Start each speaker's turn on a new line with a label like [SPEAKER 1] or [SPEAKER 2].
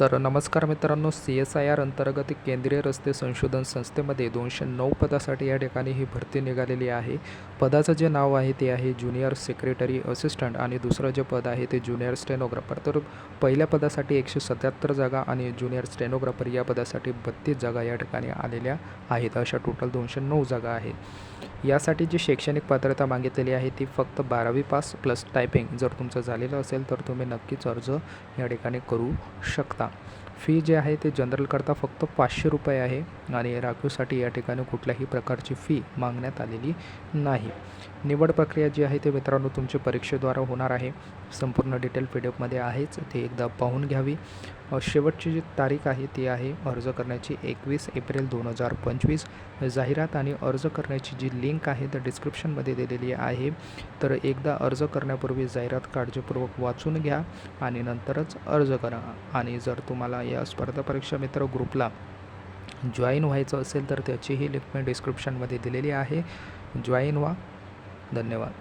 [SPEAKER 1] तर नमस्कार मित्रांनो सी एस आय आर अंतर्गत केंद्रीय रस्ते संशोधन संस्थेमध्ये दोनशे नऊ पदासाठी या ठिकाणी ही भरती निघालेली आहे. पदाचं जे नाव आहे ते आहे ज्युनियर सेक्रेटरी असिस्टंट आणि दुसरं जे पद आहे ते ज्युनियर स्टेनोग्राफर. तर पहिल्या पदासाठी एकशे सत्याहत्तर जागा आणि ज्युनियर स्टेनोग्राफर या पदासाठी बत्तीस जागा या ठिकाणी आलेल्या आहेत. अशा टोटल दोनशे नऊ जागा आहेत. यासाठी जी शैक्षणिक पात्रता मागितलेली आहे ती फक्त बारावी पास प्लस टायपिंग जर तुमचं झालेलं असेल तर तुम्ही नक्कीच अर्ज या ठिकाणी करू शकता. फी जे आहे ते जनरलकरता फक्त पाचशे रुपये आहे आणि राखीवसाठी या ठिकाणी कुठल्याही प्रकारची फी मागण्यात आलेली नाही. निवड प्रक्रिया जी आहे ते मित्रांनो तुमच्या परीक्षेद्वारा होणार आहे. संपूर्ण डिटेल पी डी एफमध्ये आहेच. ते एकदा पाहून घ्यावी. शेवटची जी तारीख आहे ती आहे अर्ज करण्याची एकवीस एप्रिल दोन हजार पंचवीस. जाहिरात आणि अर्ज करण्याची जी लिंक आहे तर डिस्क्रिप्शनमध्ये दिलेली आहे. तर एकदा अर्ज करण्यापूर्वी जाहिरात काळजीपूर्वक वाचून घ्या आणि नंतरच अर्ज करा. आणि जर तुम्हाला या स्पर्धा परीक्षा मित्र ग्रुपला जॉईन व्हायचं असेल तर त्याचीही लिंक मी डिस्क्रिप्शनमध्ये दिलेली आहे. जॉईन व्हा. धन्यवाद.